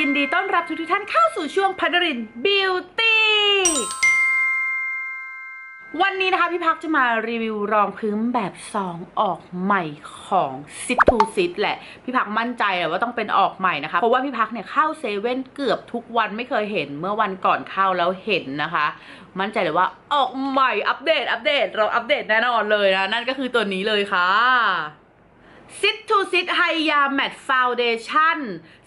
ยินดีต้อนรับทุกทท่านเข้าสู่ช่วงพัดรินบิวตี้วันนี้นะคะพี่พักจะมารีวิวรองพื้นแบบซองออกใหม่ของ Sit to Sit แหละ พี่พักมั่นใจแหละว่าต้องเป็นออกใหม่นะคะ เพราะว่าพี่พักเนี่ยเข้าเซเว่นเกือบทุกวันไม่เคยเห็นเมื่อวันก่อนเข้าแล้วเห็นนะคะ มั่นใจเลยว่าออกใหม่อัปเดตอัปเดตเราอัปเดตแน่นอนเลยนะ นั่นก็คือตัวนี้เลยค่ะ Sit to Sit Hya Matte Foundation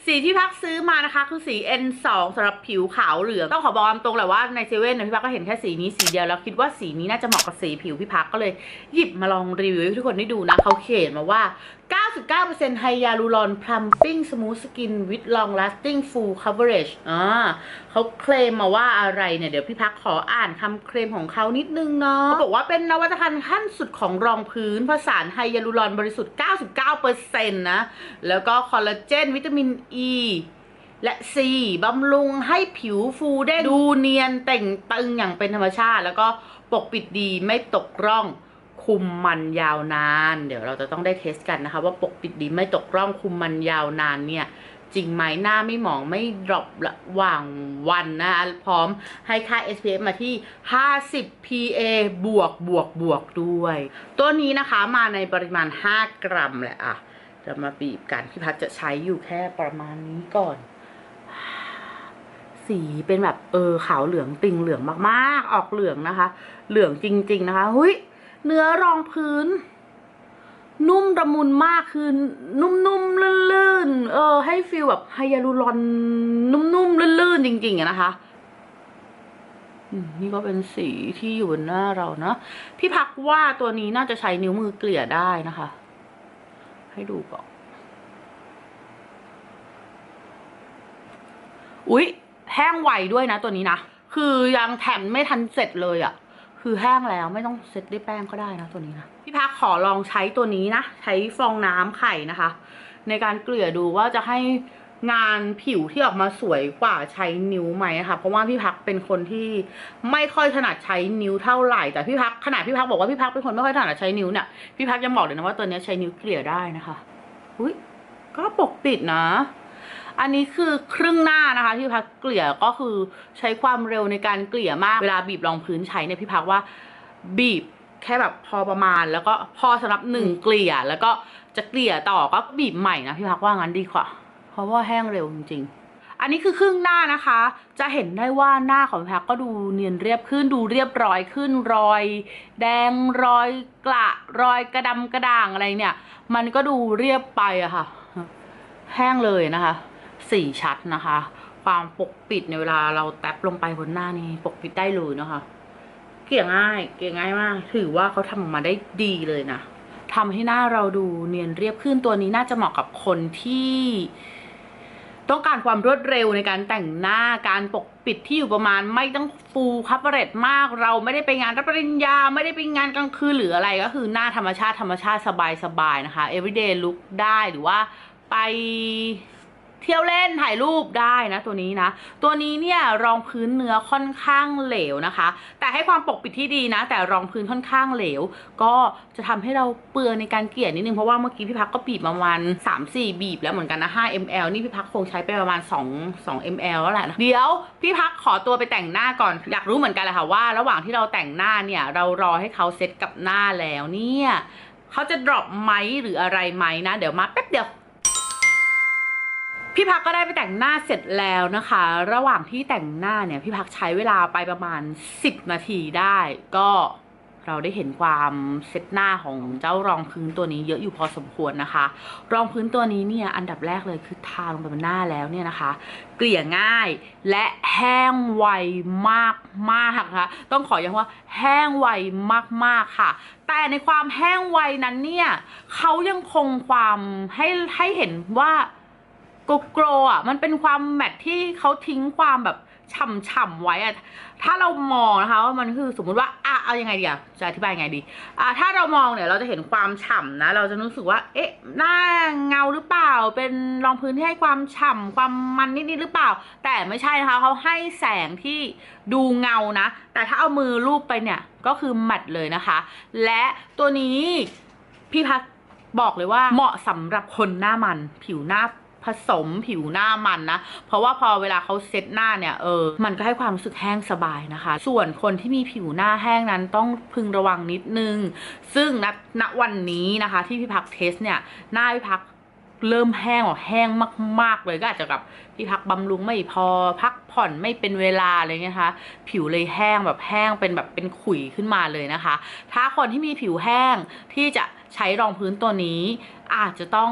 สีที่พักซื้อมานะคะคือสี N2 สำหรับผิวขาวเหลืองต้องขอบอกตรงแหละว่าในเซเว่นนะพี่พักก็เห็นแค่สีนี้สีเดียวแล้วคิดว่าสีนี้น่าจะเหมาะกับสีผิวพี่พักก็เลยหยิบมาลองรีวิวให้ทุกคนได้ดูนะเขาเขียนมาว่า 99% Hyaluron Plumping Smooth Skin with Long Lasting Full Coverage อ่าเขาเคลมมาว่าอะไรเนี่ยเดี๋ยวพี่พักขออ่านคำเคลมของเขานิดนึงเนาะเขาบอกว่าเป็นนวัตกรรมขั้นสุดของรองพื้นผสานไฮยาลูรอนบริสุทธิ์ 99%นะแล้วก็คอลลาเจนวิตามิน E และ C บำรุงให้ผิวฟูได้ดูเนียนแต่งตึงอย่างเป็นธรรมชาติ แล้วก็ปกปิดดีไม่ตกร่องคุมมันยาวนาน เดี๋ยวเราจะต้องได้เทสกันนะคะ ว่าปกปิดดีไม่ตกร่องคุมมันยาวนานเนี่ย จริงไหมหน้าไม่หมองไม่ดรอประหว่างวันนะคะพร้อมให้ค่า SPF มาที่ 50 PA บวกบวกบวกด้วย ตัวนี้นะคะมาในปริมาณ 5 กรัมแหละอะ จะมาบีบกันพี่พัดจะใช้อยู่แค่ประมาณนี้ก่อน สีเป็นแบบเออขาวเหลืองติ่งเหลืองมากๆ ออกเหลืองนะคะ เหลืองจริง ๆ นะคะหุยเนื้อรองพื้น นุ่มระมุนมากคือ นุ่มๆลื่นๆเออ ให้ฟีลแบบไฮยาลูรอน นุ่มๆลื่นๆจริงๆอะนะคะนี่ก็เป็นสีที่อยู่บนหน้าเราเนาะพี่พักว่าตัวนี้น่าจะใช้นิ้วมือเกลี่ยได้นะคะ ให้ดูก่อน อุ๊ย แห้งไวด้วยนะตัวนี้นะ คือยังแถมไม่ทันเสร็จเลยอะ่ะ คือแห้งแล้วไม่ต้องเซ็ตด้วยแป้งก็ได้นะตัวนี้นะ พี่พักขอลองใช้ตัวนี้นะ ใช้ฟองน้ำไข่นะคะ ในการเกลี่ยดูว่าจะให้ งานผิวที่ออกมาสวยกว่าใช้นิ้วไหมนะคะเพราะว่าพี่พักเป็นคนที่ไม่ค่อยถนัดใช้นิ้วเท่าไหร่แต่พี่พักขนาดพี่พักบอกว่าพี่พักเป็นคนไม่ค่อยถนัดใช้นิ้วเนี่ยพี่พักยังบอกเลยนะว่าตัวนี้ใช้นิ้วเกลี่ยได้นะคะอุ้ยก็ปกปิดนะ อันนี้คือครึ่งหน้านะคะที่พักเกลี่ยก็คือใช้ความเร็วในการเกลี่ยมากเวลาบีบรองพื้นใช้เนี่ยพี่พักว่าบีบแค่แบบพอประมาณแล้วก็พอสำหรับหนึ่งเกลี่ยแล้วก็จะเกลี่ยต่อก็บีบใหม่นะพี่พักว่างั้นดีกว่า ราะว่าแห้งเร็วจริงๆ อันนี้คือครึ่งหน้านะคะ จะเห็นได้ว่าหน้าของพี่พักก็ดูเนียนเรียบขึ้นดูเรียบร้อยขึ้นรอย แดงรอยกระรอยกระดำกระด่างอะไรเนี่ย มันก็ดูเรียบไปอะค่ะ แห้งเลยนะคะสีชัดนะคะ ความปกปิดในเวลาเราแตบลงไปบนหน้านี้ปกปิดได้เลยนะคะ เกี่ยง่าย เกี่ยง่ายมาก ถือว่าเขาทำออกมาได้ดีเลยนะทำให้หน้าเราดูเนียนเรียบขึ้นตัวนี้น่าจะเหมาะกับคนที่ ต้องการความรวดเร็วในการแต่งหน้าการปกปิดที่อยู่ประมาณไม่ต้องฟูคับเรตมาก เราไม่ได้ไปงานรับปริญญาไม่ได้ไปงานกลางคืนหรืออะไรก็คือหน้าธรรมชาติธรรมชาติสบายๆนะคะ everyday look ได้หรือว่าไป เที่ยวเล่นถ่ายรูปได้นะตัวนี้นะ ตัวนี้เนี่ยรองพื้นเนื้อค่อนข้างเหลวนะคะ แต่ให้ความปกปิดที่ดีนะ แต่รองพื้นค่อนข้างเหลว ก็จะทำให้เราเปลืองในการเกลี่ยนิดนึง เพราะว่าเมื่อกี้พี่พักก็บีบมาประมาณ3-4 บีบแล้วเหมือนกันนะ5 ml นี่พี่พักคงใช้ไปประมาณ 2 2 ml แล้วแหละนะเดี๋ยวพี่พักขอตัวไปแต่งหน้าก่อนอยากรู้เหมือนกันแหละค่ะว่า ระหว่างที่เราแต่งหน้าเนี่ยเรารอให้เขาเซ็ตกับหน้าแล้วเนี่ยเขาจะ drop ไหมหรืออะไรไหมนะ เดี๋ยวมาแป๊บเดียว พี่พักก็ได้ไปแต่งหน้าเสร็จแล้วนะคะ ระหว่างที่แต่งหน้าเนี่ยพี่พักใช้เวลาไปประมาณ 10 นาทีได้ ก็เราได้เห็นความเซตหน้าของเจ้ารองพื้นตัวนี้เยอะอยู่พอสมควรนะคะ รองพื้นตัวนี้เนี่ยอันดับแรกเลยคือทาลงไปบนหน้าแล้วเนี่ยนะคะ เกลี่ยง่ายและแห้งไวมากมากๆนะคะต้องขอย้ำว่าแห้งไวมากๆค่ะ แต่ในความแห้งไวนั้นเนี่ยเขายังคงความให้ให้เห็นว่า กโกรอะมันเป็นความแมทที่เขาทิ้งความแบบฉ่ำๆไว้อะถ้าเรามองนะคะว่ามันคือสมมุติว่าอะเอายังไงดีอะจะอธิบายยังไงดีอะถ้าเรามองเนี่ยเราจะเห็นความฉ่ำนะ เราจะรู้สึกว่า เอ๊ะหน้าเงาหรือเปล่า เป็นรองพื้นที่ให้ความฉ่ำความมันนิดๆหรือเปล่า แต่ไม่ใช่นะคะเขาให้แสงที่ดูเงานะ แต่ถ้าเอามือลูบไปเนี่ยก็คือแมทเลยนะคะ และตัวนี้พี่พักบอกเลยว่าเหมาะสำหรับคนหน้ามันผิวหน้า ผสมผิวหน้ามันนะ เพราะว่าพอเวลาเขาเซ็ตหน้าเนี่ยเออ มันก็ให้ความรู้สึกแห้งสบายนะคะ ส่วนคนที่มีผิวหน้าแห้งนั้นต้องพึงระวังนิดนึง ซึ่งณณวันนี้นะคะ ที่พี่พักเทสเนี่ยหน้าพี่พักเริ่มแห้งออกแห้งมาก ๆ เลยก็อาจจะกับพี่พักบำรุงไม่พอพักผ่อนไม่เป็นเวลาอะไรเงี้ยนะคะผิวเลยแห้งแบบแห้งเป็นแบบเป็นขุยขึ้นมาเลยนะคะ ถ้าคนที่มีผิวแห้งที่จะใช้รองพื้นตัวนี้ อาจจะต้อง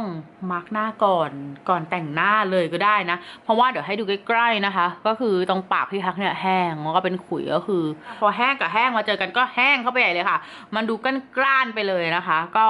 มาร์กหน้าก่อนก่อนแต่งหน้าเลยก็ได้นะ เพราะว่าเดี๋ยวให้ดูใกล้ๆนะคะ ก็คือตรงปากพี่พักเนี่ยแห้งแล้วก็เป็นขุยก็คือ พอแห้งกับแห้งมาเจอกันก็แห้งเข้าไปใหญ่เลยค่ะ มันดูก้านกล้านไปเลยนะคะ ก็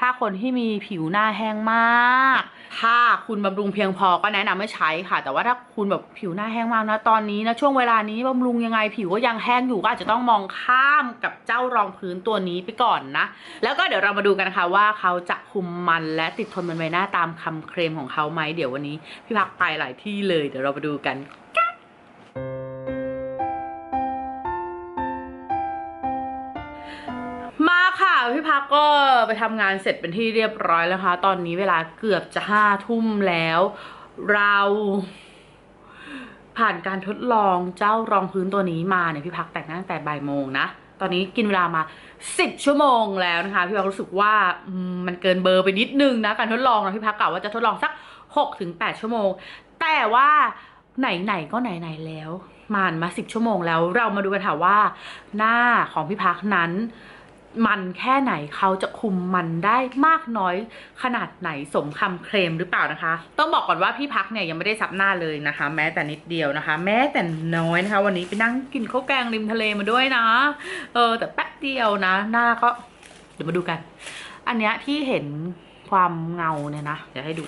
ถ้าคนที่มีผิวหน้าแห้งมาก ถ้าคุณบำรุงเพียงพอก็แนะนำไม่ใช้ค่ะ แต่ว่าถ้าคุณแบบผิวหน้าแห้งมากนะตอนนี้นะช่วงเวลานี้บำรุงยังไงผิวก็ยังแห้งอยู่ก็อาจจะต้องมองข้ามกับเจ้ารองพื้นตัวนี้ไปก่อนนะ แล้วก็เดี๋ยวเรามาดูกันนะคะว่าเขาจะคุมมันและติดทนบนใบหน้าตามคำเคลมของเขาไหมเดี๋ยววันนี้พี่พักไปหลายที่เลยเดี๋ยวเรามาดูกันมาค่ะพี่พักก็ไปทำงานเสร็จเป็นที่เรียบร้อยแล้วค่ะ ตอนนี้เวลาเกือบจะห้าทุ่มแล้ว เราผ่านการทดลองเจ้ารองพื้นตัวนี้มาเนี่ยพี่พักแต่งหน้าตั้งแต่บ่ายโมงนะ ตอนนี้กินเวลามา 10 ชั่วโมงแล้วนะคะ พี่พักรู้สึกว่ามันเกินเบอร์ไปนิดนึงนะการทดลองนะพี่พักกล่าวว่าจะทดลองสัก 6-8 ชั่วโมง แต่ว่าไหนๆก็ไหนๆแล้วมานมา 10 ชั่วโมงแล้วเรามาดูกันค่ะว่าหน้าของพี่พักนั้น มันแค่ไหนเขาจะคุมมันได้มากน้อยขนาดไหนสมคำเคลมหรือเปล่านะคะ ต้องบอกก่อนว่าพี่พักเนี่ยยังไม่ได้ซับหน้าเลยนะคะ แม้แต่นิดเดียวนะคะ แม้แต่น้อยนะคะ วันนี้ไปนั่งกินข้าวแกงริมทะเลมาด้วยนะ เออ แต่แป๊บเดียวนะ หน้าก็ เดี๋ยวมาดูกัน อันเนี้ยที่เห็นความเงาเนี่ยนะเดี๋ยวให้ดู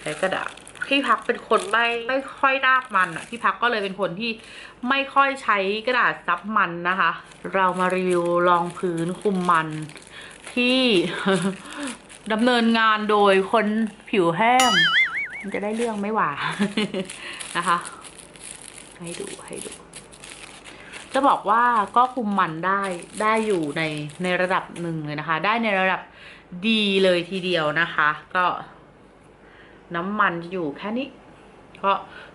ใช้กระดาษ พี่พักเป็นคนไม่ไม่ค่อยน้ามันอะพี่พักก็เลยเป็นคนที่ไม่ค่อยใช้กระดาษซับมันนะคะ เรามารีวิวรองพื้นคุมมันที่ดำเนินงานโดยคนผิวแห้ง มันจะได้เรื่องไม่หว่านะคะ ให้ดูให้ดู จะบอกว่าก็คุมมันได้ได้อยู่ในในระดับหนึ่งเลยนะคะ ได้ในระดับดีเลยทีเดียวนะคะ ก็ น้ำมันอยู่แค่นี้ก็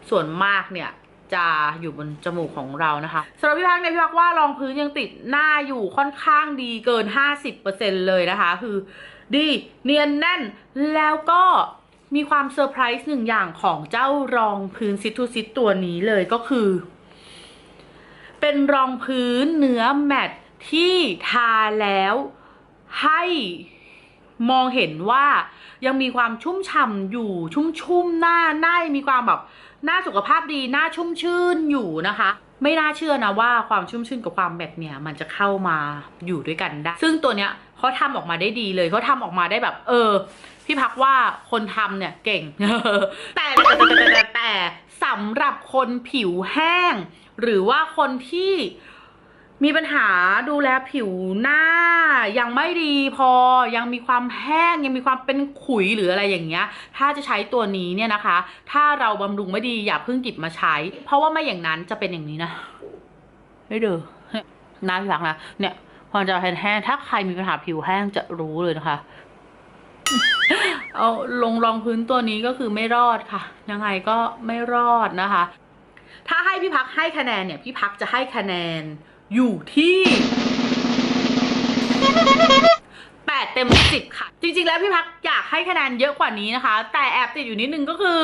ส่วนมากเนี่ยจะอยู่บนจมูกของเรานะคะสำหรับพี่พักเนี่ยพี่พักว่ารองพื้นยังติดหน้าอยู่ค่อนข้างดีเกิน 50%เลยนะคะ คือดีเนียนแน่นแล้วก็มีความเซอร์ไพรส์หนึ่งอย่างของเจ้ารองพื้นซิทูซิตตัวนี้เลยก็คือ เป็นรองพื้นเนื้อแมตที่ทาแล้วให้มองเห็นว่า ยังมีความชุ่มฉ่ำอยู่ชุ่มๆหน้าหน้ามีความแบบหน้าสุขภาพดีหน้าชุ่มชื่นอยู่นะคะ ไม่น่าเชื่อนะว่าความชุ่มชื่นกับความแมตเนี่ยมันจะเข้ามาอยู่ด้วยกันได้ ซึ่งตัวเนี้ยเขาทำออกมาได้ดีเลยเขาทำออกมาได้แบบ เออ พี่พักว่าคนทำเนี่ยเก่งแต่แต่แต่แต่แต่สำหรับคนผิวแห้ง หรือว่าคนที่ มีปัญหาดูแลผิวหน้า ยังไม่ดีพอยังมีความแห้งยังมีความเป็นขุยหรืออะไรอย่างเงี้ย ถ้าจะใช้ตัวนี้เนี่ยนะคะ ถ้าเราบำรุงไม่ดีอย่าเพิ่งกิบมาใช้ เพราะว่าไม่อย่างนั้นจะเป็นอย่างนี้นะไม่เด้อน้าพักนะเนี่ยพอจะแห้งๆถ้าใครมีปัญหาผิวแห้งจะรู้เลยนะคะ เอาลงรองพื้นตัวนี้ก็คือไม่รอดค่ะ ยังไงก็ไม่รอดนะคะ ถ้าให้พี่พักให้คะแนนเนี่ย พี่พักจะให้คะแนน อยู่ที่แปดเต็มสิบค่ะ จริงๆ แล้วพี่พักอยากให้คะแนนเยอะกว่านี้นะคะ แต่แอบติดอยู่นิดนึงก็คือ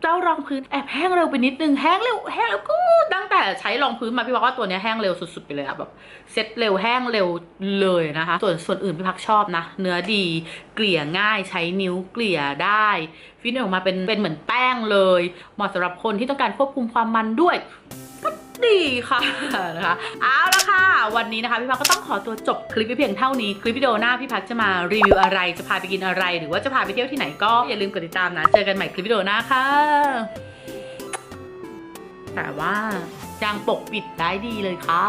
เจ้ารองพื้นแอบแห้งเร็วไปนิดนึง แห้งเร็วแห้งเร็วกูตั้งแต่ใช้รองพื้นมาพี่พักว่าตัวนี้แห้งเร็วสุดๆไปเลยอะแบบเซ็ตเร็วแห้งเร็วเลยนะคะ ส่วนส่วนอื่นพี่พักชอบนะ เนื้อดีเกลี่ยง่ายใช้นิ้วเกลี่ยได้ฟิตออกมาเป็นเป็นเหมือนแป้งเลยเหมาะสำหรับคนที่ต้องการควบคุมความมันด้วย ดีค่ะนะคะเอาละค่ะ วันนี้นะคะพี่พักก็ต้องขอตัวจบคลิปไปเพียงเท่านี้ คลิปวิดีโอหน้าพี่พักจะมารีวิวอะไร จะพาไปกินอะไร หรือว่าจะพาไปเที่ยวที่ไหนก็อย่าลืมกดติดตามนะ เจอกันใหม่คลิปวิดีโอหน้าค่ะ แต่ว่ายังปกปิดได้ดีเลยค่ะ